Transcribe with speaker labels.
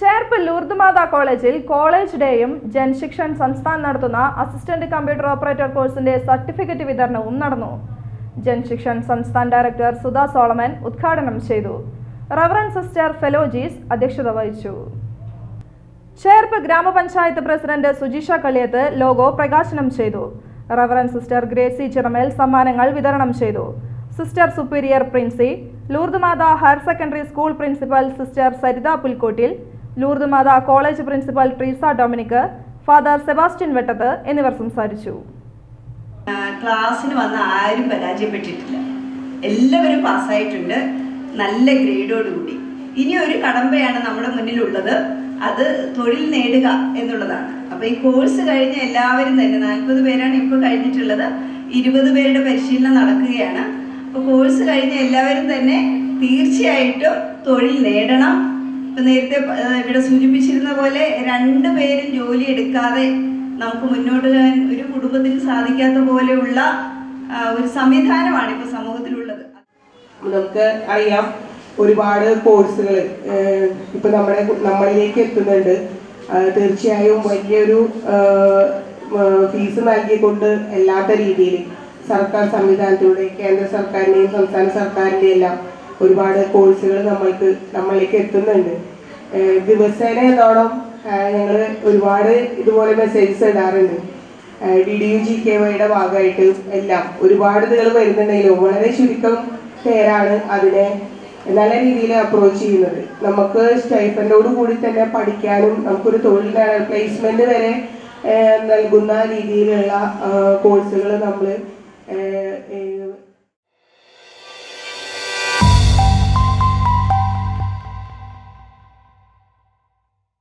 Speaker 1: ചേർപ്പ് ലൂർദ്മാത കോളേജിൽ കോളേജ് ഡേയും ജൻശിക്ഷൻ സംസ്ഥാൻ നടത്തുന്ന assistant computer operator കോഴ്സിന്റെ സർട്ടിഫിക്കറ്റ് വിതരണവും നടന്നു. ജൻശിക്ഷൻ സംസ്ഥാൻ ഡയറക്ടർ സുധാ സോളമൻ ഉദ്ഘാടനം ചെയ്തു. റവറൻ സിസ്റ്റർ ഫെലോജീസ് അധ്യക്ഷത വഹിച്ചു. ചേർപ്പ് ഗ്രാമപഞ്ചായത്ത് പ്രസിഡന്റ് സുജിഷ കളിയത്ത് ലോഗോ പ്രകാശനം ചെയ്തു. റവറൻ സിസ്റ്റർ ഗ്രേസി ചിറമേൽ സമ്മാനങ്ങൾ വിതരണം ചെയ്തു. Sister superior Princy Lourdmatha higher secondary school principal sister Saritha Pulkottil Lourdmatha college principal Treesa Dominic father Sebastian Vettath എന്നിവർ സംസാരിച്ചു.
Speaker 2: ക്ലാസ്സിന് വന്ന ആരും പരാജയപ്പെട്ടിട്ടില്ല. എല്ലാവരും പാസ്സായിട്ടുണ്ട്. നല്ല ഗ്രേഡോടുകൂടി ഇനി ഒരു കടമ്പയാണ് നമ്മുടെ മുന്നിലുള്ളത്. അത് തൊഴിൽ നേടുക എന്നുള്ളതാണ്. അപ്പോൾ ഈ കോഴ്സ് കഴിഞ്ഞ എല്ലാവരും തന്നെ നാൽപ്പത് പേരാണ് ഇപ്പോൾ കഴിഞ്ഞിട്ടുള്ളത് ഇരുപത് പേരുടെ പരിശീലനം നടക്കുകയാണ്. അപ്പോൾ കോഴ്സ് കഴിഞ്ഞ എല്ലാവരും തന്നെ തീർച്ചയായിട്ടും തൊഴിൽ നേടണം. ഇപ്പൊ നേരത്തെ ഇവിടെ സൂചിപ്പിച്ചിരുന്ന പോലെ രണ്ട് പേരും ജോലി എടുക്കാതെ നമുക്ക് മുന്നോട്ട് പോകാൻ ഒരു കുടുംബത്തിന് സാധിക്കാത്ത പോലെയുള്ള ഒരു സംവിധാനമാണ് ഇപ്പൊ സമൂഹത്തിലുള്ളത്.
Speaker 3: നമുക്ക് അറിയാം ഒരുപാട് കോഴ്സുകൾ ഇപ്പൊ നമ്മുടെ നമ്മളിലേക്ക് എത്തുന്നുണ്ട്. തീർച്ചയായും വലിയൊരു ഫീസ് നൽകിക്കൊണ്ട് അല്ലാത്ത രീതിയിൽ സർക്കാർ സംവിധാനത്തിലൂടെ കേന്ദ്ര സർക്കാരിന്റെയും സംസ്ഥാന സർക്കാരിന്റെയും എല്ലാം ഒരുപാട് കോഴ്സുകൾ നമ്മൾക്ക് നമ്മളിലേക്ക് എത്തുന്നുണ്ട്. ദിവസേന എന്നോണം ഞങ്ങൾ ഒരുപാട് ഇതുപോലെ മെസ്സേജസ് ഇടാറുണ്ട്. D D U G K വൈയുടെ ഭാഗമായിട്ട് എല്ലാം. ഒരുപാട് ഇതുകൾ വരുന്നുണ്ടെങ്കിലും വളരെ ചുരുക്കം പേരാണ് അതിനെ നല്ല രീതിയിൽ അപ്രോച്ച് ചെയ്യുന്നത്. നമുക്ക് സ്റ്റൈഫൻഡോട് കൂടി തന്നെ പഠിക്കാനും നമുക്കൊരു തൊഴിൽ പ്ലേസ്മെന്റ് വരെ നൽകുന്ന രീതിയിലുള്ള കോഴ്സുകൾ നമ്മൾ